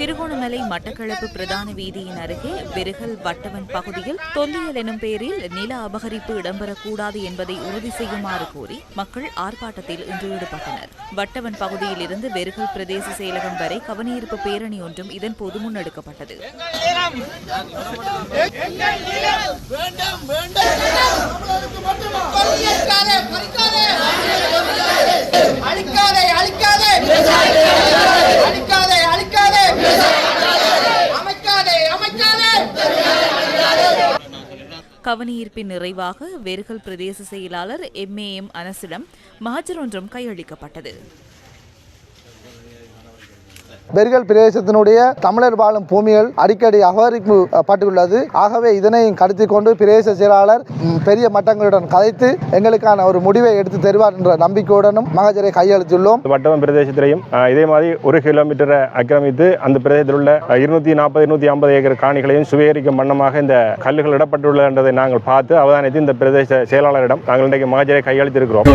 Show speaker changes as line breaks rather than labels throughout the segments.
திருகோணமலை மட்டக்களப்பு பிரதான வீதியின் அருகே விருகல் வட்டவன் பகுதியில் தொல்லியல் எனும் பெயரில் நில அபகரிப்பு இடம்பெறக்கூடாது என்பதை உறுதி செய்யுமாறு கோரி மக்கள் ஆர்ப்பாட்டத்தில் இன்று ஈடுபட்டனர். வட்டவன் பகுதியில் இருந்து வெருகல் பிரதேச செயலகம் வரை கவனஈர்ப்பு பேரணி ஒன்றும் இதன் போது முன்னெடுக்கப்பட்டது.
அழிக்காதே
கவனியீர்ப்பின் நிறைவாக வேர்கள் பிரதேச செயலாளர் எம் ஏ எம் அனசிடம் மகஜர் ஒன்றும் கையளிக்கப்பட்டது.
பெர்கல் பிரதேசத்தினுடைய தமிழர் வாழும் பூமிகள் அடிக்கடி அபகரிப்பு அஹ், பட்டுள்ளது. ஆகவே இதனையும் கருத்தில் கொண்டு பிரதேச செயலாளர் பெரிய மட்டங்களுடன் கதைத்து எங்களுக்கான ஒரு முடிவை எடுத்து தருவார் என்ற நம்பிக்கையுடனும் மகஜரை கையெழுத்துள்ளோம்
வட்டவன் பிரதேசத்திலையும் இதே மாதிரி ஒரு கிலோமீட்டரை ஆக்கிரமித்து அந்த பிரதேசத்தில் உள்ள இருநூத்தி நாற்பது இருநூத்தி ஐம்பது ஏக்கர் காணிகளையும் சுவீகரிக்கும் வண்ணமாக இந்த கல்லுகள் இடப்பட்டுள்ளது என்பதை நாங்கள் பார்த்து அவதானித்து இந்த பிரதேச செயலாளரிடம் நாங்கள் இன்றைக்கு மகஜரை கையளித்திருக்கிறோம்.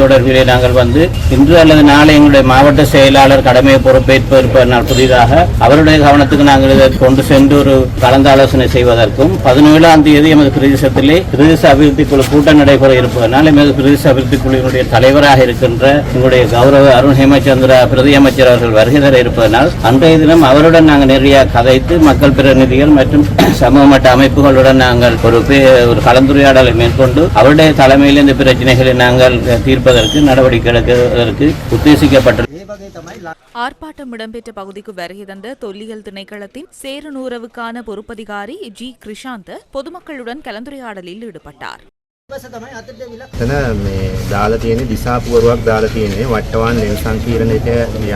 தொடர்பிலே நாங்கள் வந்து இன்று அல்லது நாளை எங்களுடைய மாவட்ட செயலாளர் கடமையை பொறுப்பேற்பதனால் புதிதாக. அவருடைய கவனத்துக்கு நாங்கள் இதை கொண்டு சென்று ஒரு கலந்தாலோசனை செய்வதற்கும் பதினேழாம் தேதி எமது பிரதேசத்திலே பிரதேச அபிவிருத்தி குழு கூட்டம் நடைபெற இருப்பதனால் எமது பிரதேச அபிவிருத்தி குழுவினுடைய தலைவராக இருக்கின்ற எங்களுடைய கௌரவ அருண் ஹேமச்சந்திரா பிரதி அமைச்சர் அவர்கள் வருகை தர இருப்பதனால் அன்றைய தினம் அவருடன் நாங்கள் நிறைய கதைத்து மக்கள் பிரதிநிதிகள் மற்றும் சமூக மட்ட அமைப்புகளுடன் நாங்கள் ஒரு ஒரு கலந்துரையாடலை மேற்கொண்டு அவருடைய தலைமையில் இந்த பிரச்சனைகளை நாங்கள் தீர்ப்பதற்கு நடவடிக்கை எடுப்பதற்கு உத்தேசிக்கப்பட்டது
ஆர்ப்பாட்டம் இடம்பெற்ற பகுதிக்கு வருகை தந்த தொல்லியல் திணைக்களத்தின் சேருநூறவுக்கான பொறுப்பதிகாரி ஜி கிருஷாந்த் பொதுமக்களுடன் கலந்துரையாடலில் ஈடுபட்டார்
එතන මේ දාලා තියෙන දිසාපුවරුවක් දාලා තියෙන්නේ වට්ටවාන් ලෙන් සංකීර්ණයට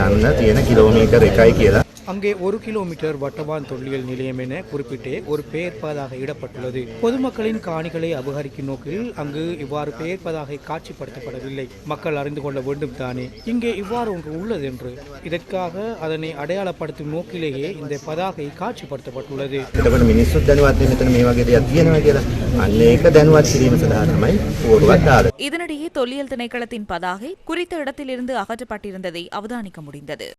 යන්න තියෙන කිලෝමීටර් එකයි කියලා.
அங்கே ஒரு கிலோமீட்டர் வட்டவான் தொல்லியல் நிலையம் என குறிப்பிட்டே ஒரு பெயர்ப்பதாக இடப்பட்டுள்ளது. பொதுமக்களின் காணிகளை அபகரிக்கும் நோக்கில் அங்கு இவ்வாறு பெயர்ப்பதாக காட்சிப்படுத்தப்படவில்லை. மக்கள் அறிந்து கொள்ள வேண்டும் தானே. இங்கே இவ்வாறு ஒன்று உள்ளது என்று. இதற்காக அதனை அடையாளப்படுத்தும் நோக்கிலேயே இந்த பதாகை காட்சிப்படுத்தப்பட்டுள்ளது.
இதனிடையே தொல்லியல் திணைக்களத்தின் பதாகை குறித்த இடத்திலிருந்து அகற்றப்பட்டிருந்ததை அவதானிக்க முடிந்தது.